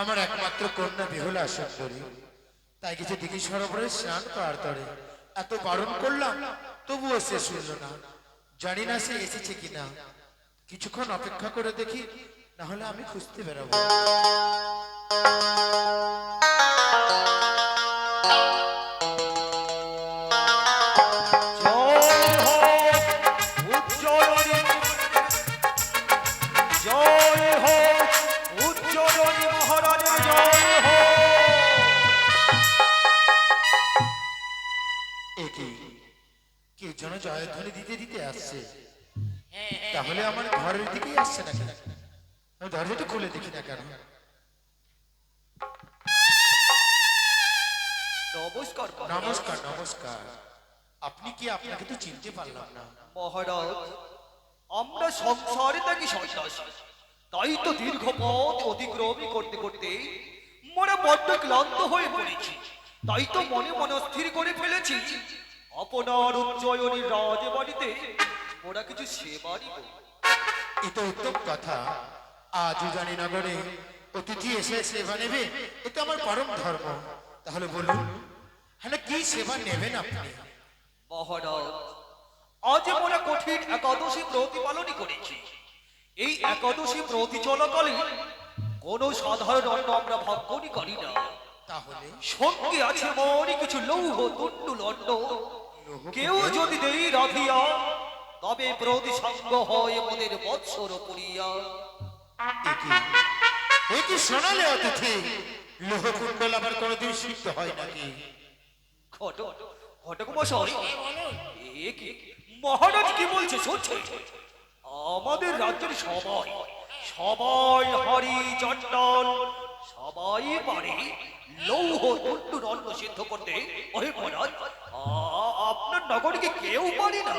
আমার একমাত্র কন্যা বেহুলা সুন্দরী। তাই কিছু দিঘি সরোবরে স্নান করার তরে এত বারণ করলাম, তবুও সে শুনল না। জানি না সে এসেছে কিনা। কিছুক্ষণ অপেক্ষা করে দেখি, না হলে আমি খুঁজতে বেরাবো। কেউ যেন জয়ধ্বনি দিতে দিতে আসছে। তাহলে আমার ঘরের দিকেই আসছে না কেন? আমি দরজাটা খুলে দেখি না কেন? নমস্কার নমস্কার নমস্কার। আপনি কি আপনাকে তো চিনতে পারলাম না। মহারাজ আমরা সংসারে থাকি সন্ন্যাসী। তাই তো দীর্ঘ পথ অতিক্রমই করতে করতে মনে বড্ড ক্লান্ত হয়ে পড়েছি। তাই তো মনে মনে স্থির করে ফেলেছি। আপনার উজ্জয়িনীর রাজবাড়িতে মোরা কিছু সেবারই করব। এ তো উত্তম কথা। আজ উজানিনগরে অতিথি এসে সেবা নেবে। এ তো আমার পরম ধর্ম। তাহলে বলুন হ্যাঁ কি সেবা নেবেন আপনি? মহারাজ আজ মোরা কঠিন একাদশী প্রতিপালনই করেছি। এই একাদশী প্রতি চলাকালে কোন সাধারণ অন্ন আমরা ভাগ্যনি করি না। তাহলে? সঙ্গে আছে মনে কিছু লৌহ তুন্ডু লন্ড কেউ যদি দেই রাধিয়া তবে প্রতি সঙ্গ হয় মোদের বৎসর কি এ কি শোনালে অতিথি লোহকুণ্ডল আবার কোনোদিন সিদ্ধ হয় নাকি? ঘটক ঘটক মশাই এ কি? মহারাজ কি বলছে শুনছে আমাদের রাজ্যের সবাই সবাই হরি চট্টন সবাই পারে। লৌহ তন্টু রণ্য সিদ্ধ করতে। ওহে মহারাজ আপনার নগরীকে কেউ পারে না।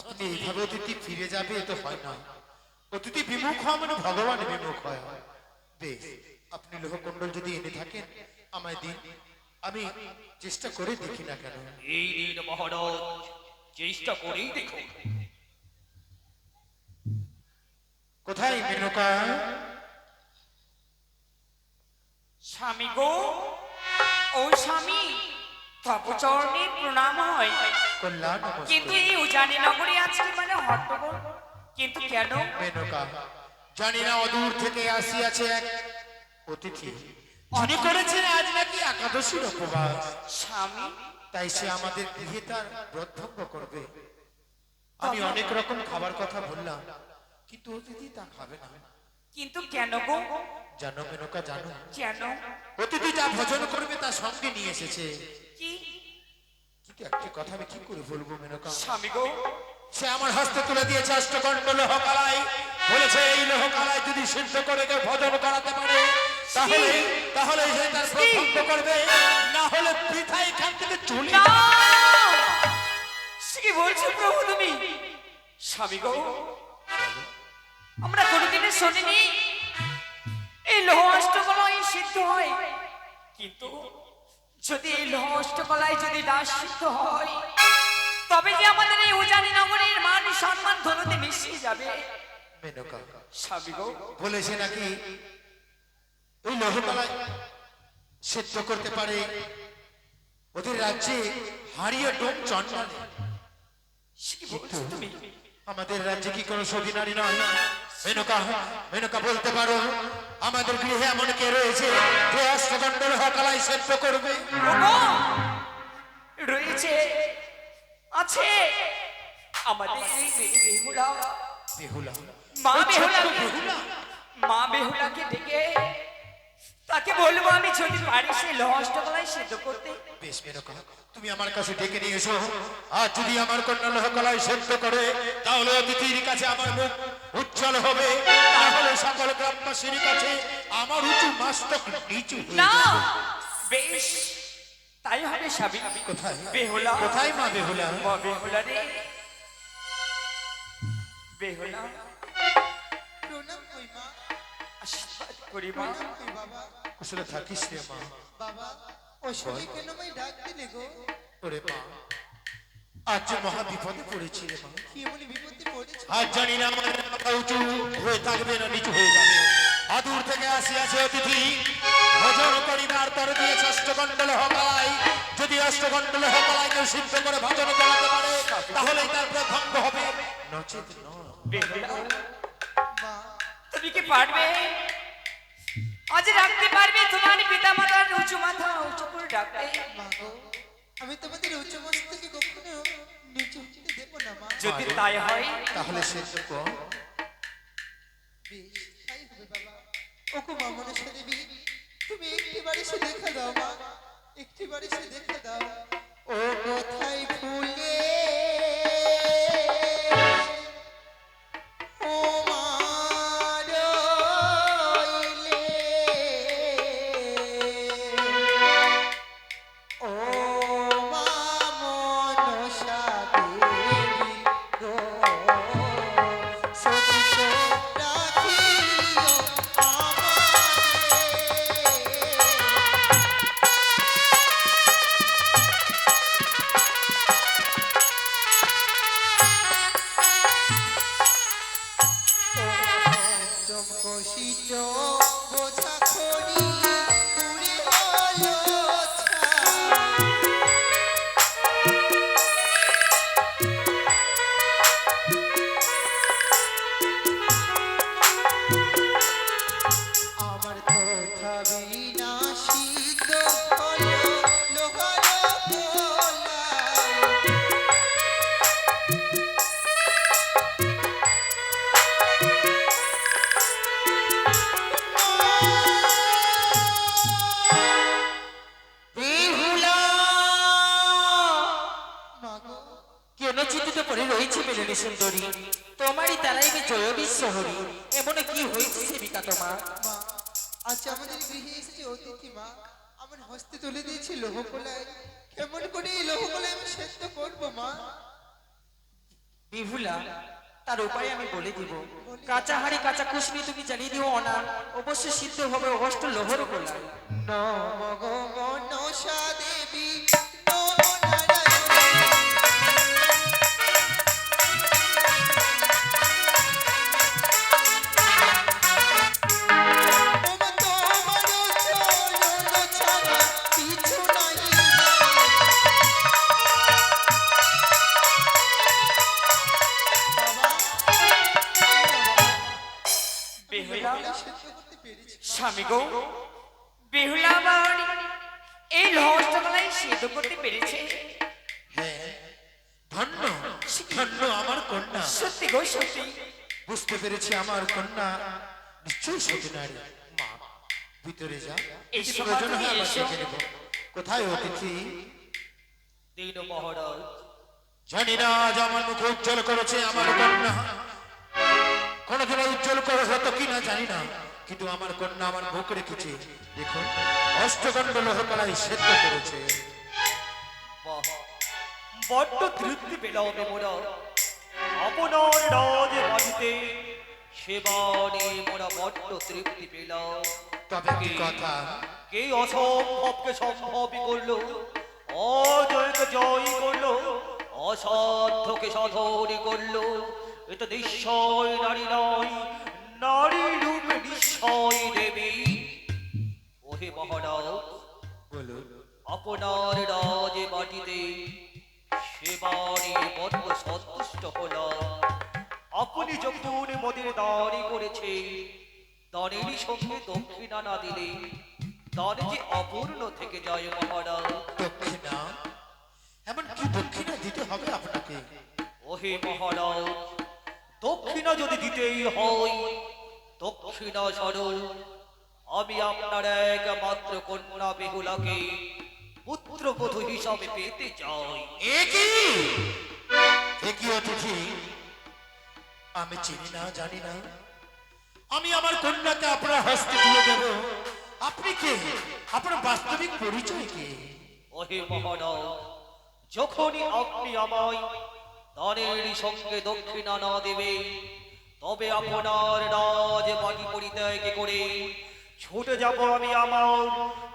আপনি এইভাবে অতিথি ফিরে যাবে এ তো হয় না অতিথি বিমুখ হওয়া মানে ভগবান বিমুখ হয়। বেশ আপনি লোহকুণ্ডল যদি এনে থাকেন আমায় দিন। আমি চেষ্টা করে দেখি না কেন। এই দিন মহারাজ চেষ্টা করেই দেখুন। কোথায় মেনকা? স্বামী গো ও স্বামী তপচরণে প্রণাম হয়। কিন্তু এই উজানি নগরে আজকে মানে হট্টগোল। কিন্তু কেন? মেনকা জানি না অদূর থেকে আসিয়াছে এক অতিথি। মনে করেছেন আজ নাকি একাদশীর উপবাস। স্বামী? তাই সে আমাদের গৃহে তার ব্রতভঙ্গ করবে। আমি অনেক রকম খাবার কথা বললাম কিন্তু অতিথি তা খাবে না। কিন্তু কেন গো? জানো মেনকা জানো। কেন? অতিথি যা ভোজন করবে তা সঙ্গে নিয়ে এসেছে। কি? কিন্তু একটি কথা আমি কি করে বলব মেনকা? স্বামী গো। সে আমার হস্তে তুলে দিয়েছে অষ্টকণ্ড লোহকালাই বলেছে এই লোহকালাই যদি সিদ্ধ করে কেউ ভোজন করাতে পারে তাহলে তাহলে সে তার প্রভঙ্গ করবে। না হলে বৃথা এখান থেকে চলে যাবে। কি বলছো প্রভু তুমি? স্বামী গো আমরা কোনোদিনে শুনিনি। এই লোহ অষ্টকলায় সিদ্ধ হয়। কিন্তু যদি এই লোহ অষ্টকলায় যদি দাস সিদ্ধ হয় তবে যে আমাদের এই উজানি নগরের মান সম্মান ধরতে মিশিয়ে যাবে। মেনকা স্বামী গো। বলেছে নাকি ওই লোহকালাই সিদ্ধ করতে পারে? ওদের রাজ্যে হারিয়ে ডোম চন্ডালে সে কি বলছো তুমি? আমাদের রাজ্যে কি কোনো সতী নারী নয়? মেনকা মেনকা বলতে পারো আমাদের গৃহে এমন কে রয়েছে যে অষ্টদণ্ডের হকালাই সেদ্ধ করবে? রয়েছে আছে। আমাদের বেহুলা বেহুলা মা বেহুলা মা বেহুলাকে ডেকে তাকে বলব আমি যদি পারি সে লহষ্টকলায় সিদ্ধ করতে। বেশ মেনকা তুমি আমার কাছে ডেকে নিয়ে এসো। আর যদি আমার কন্যা লোহকলায় সেদ্ধ করে তাহলে অতিথির কাছে আমার মুখ উজ্জ্বল হবে। তাহলে সকল গ্রামবাসীর কাছে আমার উঁচু মাস্তক নিচু না! বেশ। তাই হবে স্বামী। কোথায়? বেহুলা। কোথায় মা বেহুলা? মা বেহুলা রে। বেহুলা। প্রণাম কই মা। আশীর্বাদ করি মা। প্রণাম কই বাবা। কুশলে থাকিস রে মা। বাবা অসময়ে কেন আমায় ডাক দিলে গো। ওরে মা আজ মহা বিপদে পড়েছি রে মা। কি এমনি বিপত্তি পড়েছে? আজ জানি না আমার মাথা উঁচু হয়ে থাকবে না নিচু আসিয়াছে অতিথি ভোজন করিবার তর দিয়ে অষ্টকণ্ডল হকালাই যদি অষ্টকণ্ডল হকালাই কেউ সিদ্ধ করে ভোজন করাতে পারে তাহলেই তার হবে। নচেত তুমি কি পারবে? আজ রাখতে পারবে তোমার পিতা মাতার উঁচু মাথা উঁচু করে ডাকতে। আমি তোমাদের উচ্চ মস্তকে কখনো নিচু হতে দেবো না মা যদি তাই হয় তাহলে সে ওকো মা মনসা দেবী তুমি একটিবার সে দেখা দাও মা বাড়ি সে দেখা দাও। ও কোথায় ফুলে তার উপায় আমি বলে দিব। কাঁচা হাড়ি কাঁচা কুশনি তুমি জ্বালিয়ে দিও অনা। অবশ্যই সিদ্ধ হবে অষ্ট লোহর গোলা নম গো দেবী। বেহুলা স্বামী গো বেহুলা আমার এই লহস্তকলাই সিদ্ধ করতে পেরেছে। হ্যাঁ ধন্য ধন্য আমার কন্যা। সত্যি গো সত্যি। বুঝতে পেরেছি আমার কন্যা। নিশ্চয়ই সতী নারী মা ভিতরে যা। কি প্রয়োজন হয় আমরা দেখে নেব। কোথায় অতিথি? দিন মহারাজ জানি না আজ আমার মুখ উজ্জ্বল করেছে আমার কন্যা। কোনদিন উজ্জ্বল করে হতো কিনা জানি না কিন্তু আমার কন্যা আমার মুখ রেখেছে। দেখুন অষ্টকণ্ড লোহকলায় সেদ্ধ করেছে। বড্ড তৃপ্তি পেলাম মোরা। আপনার রাজ বাড়িতে সেবারে মোরা বড্ড তৃপ্তি পেলাম। তবে কি কথা। কে অসম্ভবকে সম্ভবই করল? অজয়কে জয় করল? অসাধ্যকে সাধন করল? এটা নিশ্চয় নারী নয় নারী রূপে নিশ্চয় দেবী। ওহে মহারাজ বলুন আপনার রাজ মাটিতে সেবারে বড্ড সন্তুষ্ট হলাম আপনি যখন মোদের দাঁড়ি করেছে দাঁড়েরই সঙ্গে দক্ষিণা না দিলে দান যে অপূর্ণ থেকে যায় মহারাজ দক্ষিণা? এমন কি দক্ষিণা দিতে হবে আপনাকে। ওহে মহারাজ দক্ষিণা যদি দিতেই হয় দক্ষিণা স্বরূপ আমি আপনার একমাত্র কন্যা বেহুলাকে পুত্রবধূ হিসাবে পেতে চাই। একই একই অতিথি? আমি চিনি না জানি না। আমি আমার কন্যাকে আপনার হস্তে তুলে দেব। আপনি কে? আপনার বাস্তবিক পরিচয় কে? ওহে মহারাজ যখনই আপনি আমায় দানের সঙ্গে দক্ষিণা না দেবে। তবে আপনার রাজ বাড়ি পরিত্যাগ করে? ছুটে যাব আমি আমার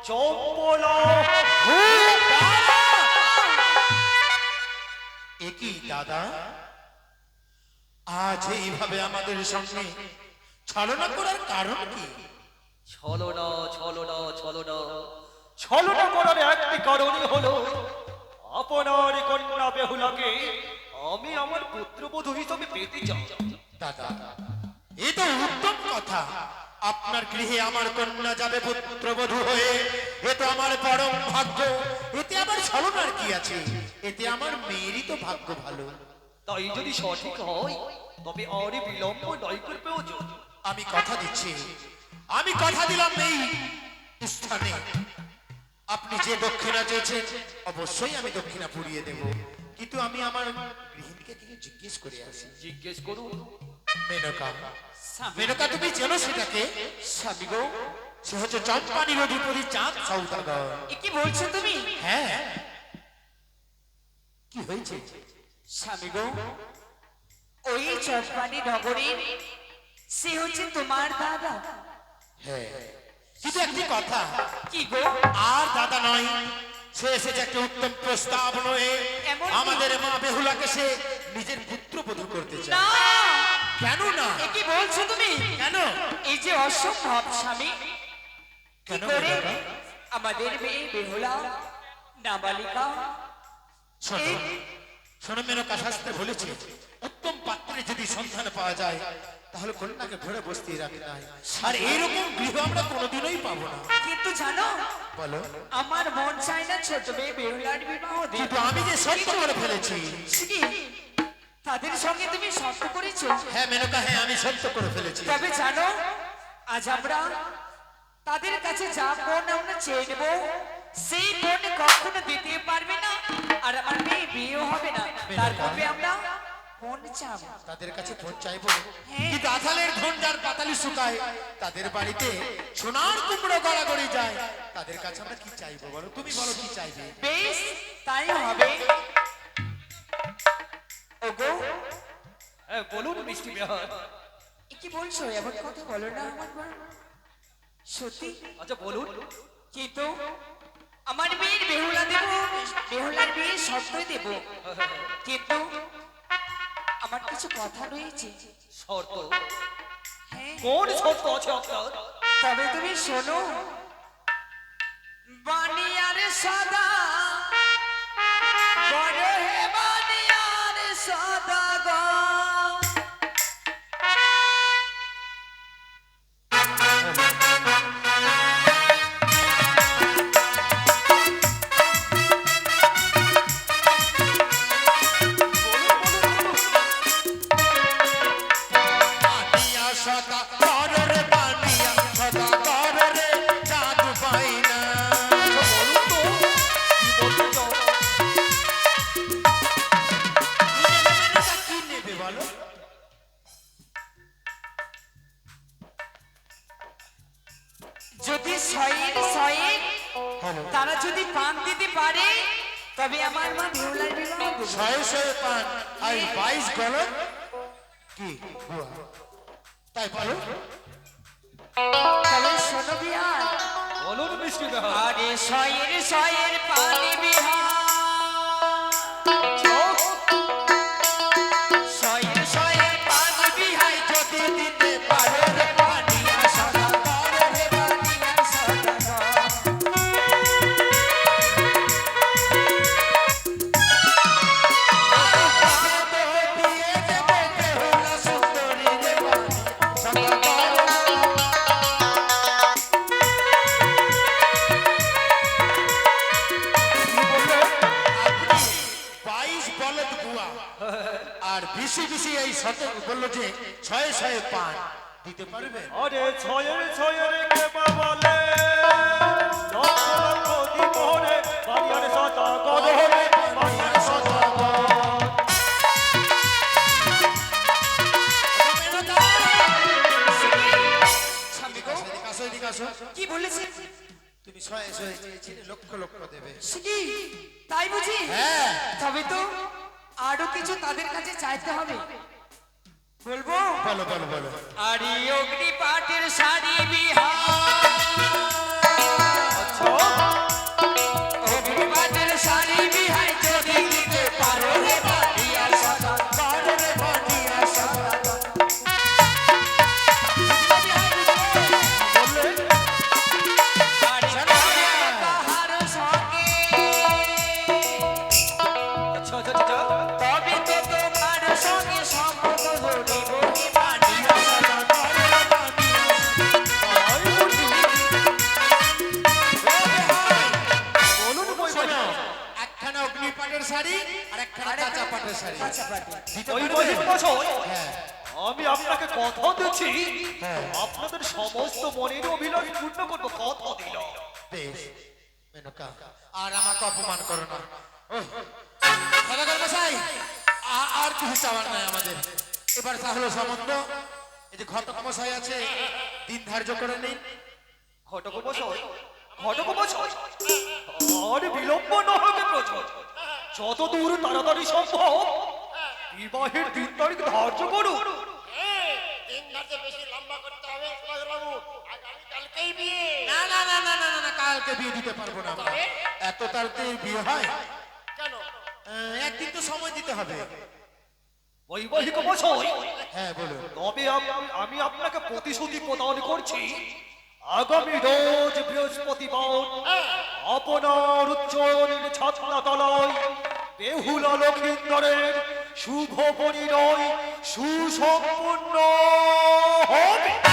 চম্পলা একই দাদা? আজ এইভাবে আমাদের সঙ্গে ছলনা করার কারণ কি? ছলনা ছলনা ছলনা। ছলনা করার একটি কারণই হলো আপনার কন্যা বেহুলাকে আমি আমার পুত্রবধূ হিসেবে পেতে চাই। দাদা এ তো উত্তম কথা। আপনার গৃহে আমার কন্যা যাবে পুত্রবধূ হয়ে। এ তো আমার পরম ভাগ্য। এতে আমার ছলনার কি আছে? এতে আমার মেয়েরই তো ভাগ্য ভালো। তাই যদি সঠিক হয় তবে আর বিলম্ব নয় করবেও আমি কথা দিচ্ছি। আমি কথা দিলাম এই স্থানে। আপনি যে দক্ষিণা চেয়েছেন অবশ্যই আমি দক্ষিণা পুড়িয়ে দেব। কিন্তু আমি আমার গৃহিণীকে কিছু জিজ্ঞেস করে আসি। জিজ্ঞেস করুন। মেনকা মেনকা তুমি চেনো সেটাকে? স্বামী গো সে হচ্ছে চম্পানির অধিপতি চাঁদ সৌদাগর। এ কি বলছো তুমি? হ্যাঁ। কি হয়েছে? স্বামী গো ওই চটপানি নগরী সে হচ্ছে তোমার দাদা। হ্যাঁ। কিন্তু একটি কথা। কি গো? আর দাদা নয় সে এসেছে একটা উত্তম প্রস্তাব নয়ে। আমাদের মা বেহুলাকে সে নিজের পুত্রবধূ করতে চায়। কেন না? এ কি বলছো তুমি? কেন? এই যে অসম্ভব স্বামী। কি করে আমাদের মেয়ে বেহুলা নাবালিকা? শোনো শোনো মেনকা বলেছে উত্তম পাত্রে যদি সন্ধান পাওয়া যায় তাহলে কন্যাকে ঘরে বসতেই রাখে নাই আর এইরকম গৃহ আমরা কোনোদিনই পাবো না। কিন্তু জানো বলো। আমার মন চায় না ছোট মেয়ে বেহুলার বিবাহ। কিন্তু আমি যে সত্য করে ফেলেছি। তাদের সঙ্গে তুমি সত্য করেছ? হ্যাঁ মেনকা হ্যাঁ আমি সত্য করে ফেলেছি। তবে জানো আজ আমরা তাদের কাছে যা বোন আমরা চেয়ে নেব সেই বোন কখনো দিতে পারবে না আর আমার মেয়ে বিয়েও হবে না। তার পূর্বে আমরা বোন চাবো। তাদের কাছে ফোন চাইব হ্যাঁ। কিন্তু আথালের ধন পাতালি শুকায় তাদের বাড়িতে সোনার কুমড়ো গড়াগড়ি যায়। তাদের কাছে আমরা কি চাইব বলো? তুমি বলো কি চাইবে? বেশ তাই হবে। ওগো। বলুন মিষ্টি বিহার। কি বলছো? এমন কথা বলো না আমার মা। সত্যি? আচ্ছা বলুন। কিন্তু আমার মেয়ের বেহুলা দেব বেহুলার বিয়ে সত্যই দেব। কিন্তু আমার কিছু কথা রয়েছে। শর্ত? হ্যাঁ। কোন শর্ত আছে আপনার তবে তুমি শোনো। বানিয়ারে সাদা যদি শয়ের তারা যদি পান দিতে পারে তবে আমার মা বিবাহ শয়ে শয়ে পান। আর বাইশ গলন কি? তাই বলো তাহলে শোনো বিহার। বলুন মিষ্টি আরে শয়ের শয়ের পানি বিহার। ছয়ে লক্ষ লক্ষ দেবে। কি? তাই বুঝি? হ্যাঁ। তবে তো আরও কিছু তাদের কাছে চাইতে হবে। বলব? বলো বলো বলো। আরে অগ্নি পাটের শাড়ি বিহার। সমস্ত মনের অভিলাষ পূর্ণ করব কথা দিলাম বেশ মেনকা আর আমাকে অপমান করো না। সদাগর মশাই আর কিছু চাওয়ার নাই আমাদের। এবার তাহলে সম্বন্ধ এই যে ঘটক মশাই আছে দিন ধার্য করে নিন। ঘটক মশাই ঘটক মশাই আর বিলম্ব না হবে প্রচুর। যত দূর তাড়াতাড়ি সম্ভব বিবাহের দিন তারিখ ধার্য করুন তিন ধারতে বেশি লম্বা করতে হবে বাবু আগামীকালকেই বিয়ে না না না না কালকে বিয়ে দিতে পারব না এত তাড়াতাড়ি বিয়ে হয়? কেন? একদিন তো সময় দিতে হবে। বৈবাহিক মশাই হ্যাঁ বলুন। তবে আমি আপনাকে প্রতিশ্রুতি প্রদান করছি আগামী রোজ বৃহস্পতিবার আপনার উচ্চয়নের ছাত্রাতলায় বেহুলা লক্ষিন্দরের শুভ পরিণয় সুসম্পূর্ণ হবে।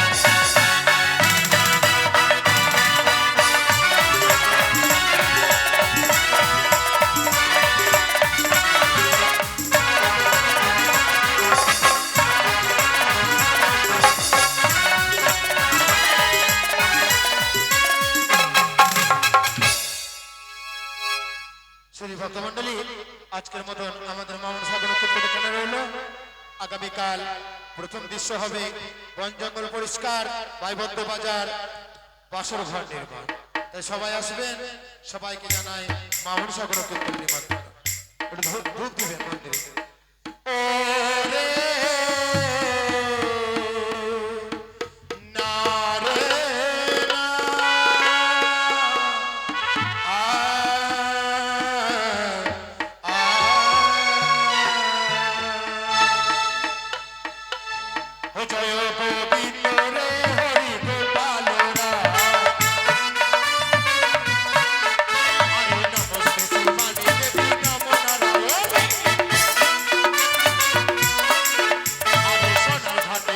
আগামীকাল প্রথম দৃশ্য হবে বন জঙ্গল পরিষ্কার বাইবদ্ধ বাজার, বাসর ঘর নির্মাণ। তাই সবাই আসবেন, সবাইকে জানাই একটু ধূপ- ধূপ দিবেন মন্দিরে।